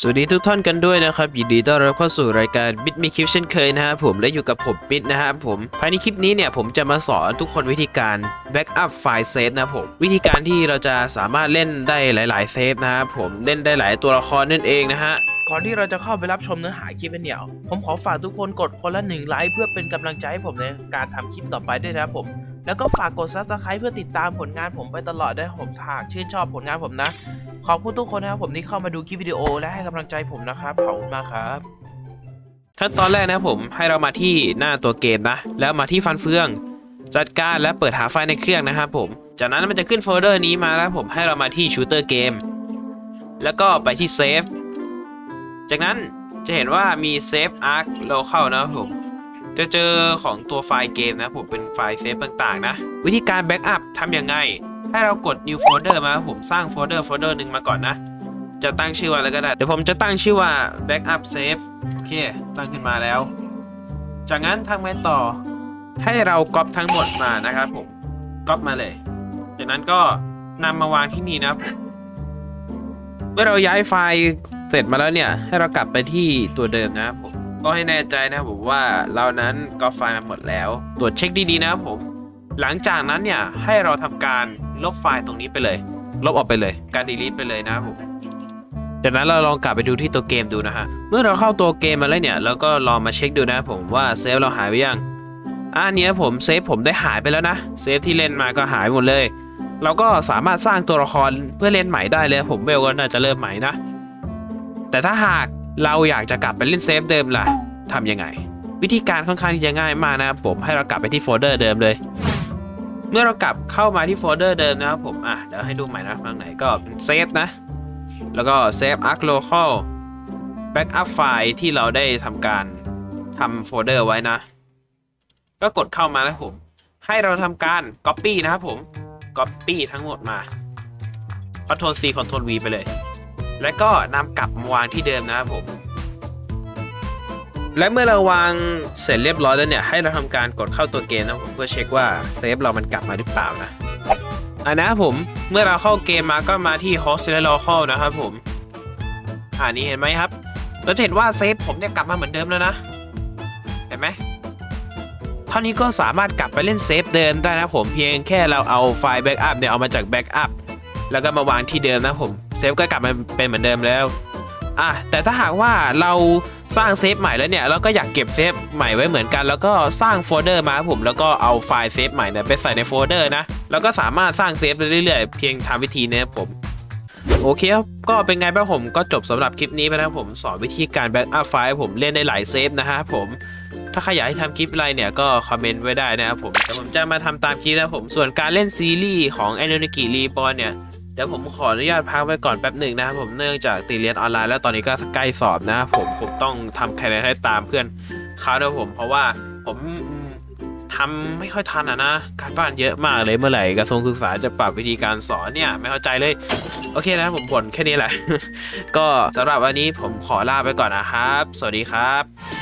สวัสดีทุกท่านกันด้วยนะครับยินดีต้อนรับเข้าสู่รายการบิดมีคลิปเช่นเคยนะครับผมและอยู่กับผมบิดนะครับผมภายในคลิปนี้เนี่ยผมจะมาสอนทุกคนวิธีการแบ็กอัพไฟล์เซฟนะครับผมวิธีการที่เราจะสามารถเล่นได้หลาย ๆเซฟนะครับผมเล่นได้หลายตัวละครนั่นเองนะฮะก่อนที่เราจะเข้าไปรับชมเนื้อหาคลิปกันเดี่ยว ผมขอฝากทุกคนกดคนละหนึ่งไลค์เพื่อเป็นกำลังใจให้ผมในการทำคลิปต่อไปด้วยนะครับผม แล้วก็ฝากกด subscribe เพื่อติดตามผลงานผมไปตลอดด้วยผมหากชื่นชอบผลงานผมนะ ขอบคุณทุกคนนะครับผมที่เข้ามาดูคลิปวิดีโอและให้กำลังใจผมนะครับขอบคุณมากครับขั้นตอนแรกนะผมให้เรามาที่หน้าตัวเกมนะ แล้วมาที่ฟันเฟือง จัดการและเปิดหาไฟล์ในเครื่องนะครับผม จากนั้นมันจะขึ้นโฟลเดอร์นี้มาแล้วผมให้เรามาที่ชูเตอร์เกมแล้วก็ไปที่เซฟจากนั้นจะเห็นว่ามีเซฟอาร์คโลเคานะครับผม จะเจอของตัวไฟล์เกมนะผมเป็นไฟล์เซฟต่างๆนะ วิธีการแบ็กอัพทำยังไง ให้เรากด new folder มาผมสร้างโฟลเดอร์โฟลเดอร์หนึ่งมาก่อนนะ จะตั้งชื่อว่าอะไรก็ได้ เดี๋ยวผมจะตั้งชื่อว่า backup save โอเค ตั้งขึ้นมาแล้ว จากนั้นทำไงต่อ ให้เราก๊อปทั้งหมดมานะครับผม ก๊อปมาเลย จากนั้นก็นำมาวางที่นี่นะครับเมื่อเราย้ายไฟล์เสร็จมาแล้วเนี่ย ให้เรากลับไปที่ตัวเดิมนะครั ก็ให้แน่ใจนะครับผมว่าเรานั้นก๊อปไฟล์มาหมดแล้ว ตรวจเช็คดีๆนะครับผม หลังจากนั้นเนี่ยให้เราทำการลบไฟล์ตรงนี้ไปเลย ลบออกไปเลย การ delete ไปเลยนะครับผมจากนั้นเราลองกลับไปดูที่ตัวเกมดูนะฮะ เมื่อเราเข้าตัวเกมมาแล้วเนี่ยเราก็ลองมาเช็คดูนะครับผมว่าเซฟเราหายไปยังอันนี้ผมเซฟผมได้หายไปแล้วนะ เซฟที่เล่นมาก็หายหมดเลย เราก็สามารถสร้างตัวละครเพื่อเล่นใหม่ได้เลย ผมเบลก็น่าจะเริ่มใหม่นะ แต่ถ้าหาก เราอยากจะกลับไปเล่นเซฟเดิมล่ะทำยังไง วิธีการค่อนข้างที่จะง่ายมากนะครับผมให้เรากลับไปที่โฟลเดอร์เดิมเลย เมื่อเรากลับเข้ามาที่โฟลเดอร์เดิมนะครับผมอะเดี๋ยวให้ดูใหม่นะทางไหนก็เป็นเซฟนะ แล้วก็ save arc local backup ไฟล์ที่เราได้ทำการทำโฟลเดอร์ไว้นะ ก็กดเข้ามาแล้วผม ให้เราทำการ copy นะครับผม copy ทั้งหมดมา Ctrl C Ctrl V ไปเลย แล้วก็นำกลับมาวางที่เดิมนะครับผม และเมื่อเราวางเสร็จเรียบร้อยแล้วเนี่ย ให้เราทำการกดเข้าตัวเกมนะครับผมเพื่อเช็คว่าเซฟเรามันกลับมาหรือเปล่านะอ่านะครับผมเมื่อเราเข้าเกมมาก็มาที่ host และ local นะครับผมอ่านี้เห็นไหมครับเราจะเห็นว่าเซฟผมเนี่ยกลับมาเหมือนเดิมแล้วนะ เห็นไหมเท่านี้ก็สามารถกลับไปเล่นเซฟเดิมได้นะผมเพียงแค่เราเอาไฟล์แบ็กอัพเนี่ยเอามาจากแบ็กอัพแล้วก็มาวางที่เดิมนะผม เซฟก็กลับมาเป็นเหมือนเดิมแล้วอะแต่ถ้าหากว่าเราสร้างเซฟใหม่แล้วเนี่ยเราก็อยากเก็บเซฟใหม่ไว้เหมือนกัน แล้วก็สร้างโฟลเดอร์มาผมแล้วก็เอาไฟล์เซฟใหม่เนี่ยไปใส่ในโฟลเดอร์นะแล้วก็สามารถสร้างเซฟได้เรื่อยๆ เพียงทำวิธีนี้ครับผมโอเคครับก็เป็นไงบ้างผมก็จบสำหรับคลิปนี้ไปนะครับผมสอนวิธีการแบ็กอัพไฟล์ผมเล่นได้หลายเซฟนะฮะผมถ้าใครอยากให้ทำคลิปอะไรเนี่ยก็คอมเมนต์ไว้ได้นะครับผมแต่ผมจะมาทำตามคลิปนะผมส่วนการเล่นซีรีส์ของ a n o n i k i r e b o r n เนี่ย เดี๋ยวผมขออนุญาตพักไว้ก่อนแป๊บหนึ่งนะครับผมเนื่องจากติเรียนออนไลน์แล้วตอนนี้ก็ใกล้สอบนะครับผมผมต้องทำคะแนนให้ตามเพื่อนเขาด้วยผม เพราะว่าผมทำไม่ค่อยทันอะนะ การบ้านเยอะมากเลยเมื่อไหร่กระทรวงศึกษาจะปรับวิธีการสอนเนี่ย ไม่เข้าใจเลย โอเคนะผมบ่นแค่นี้แหละ ก็สำหรับวันนี้ผมขอลาไปก่อนนะครับ สวัสดีครับ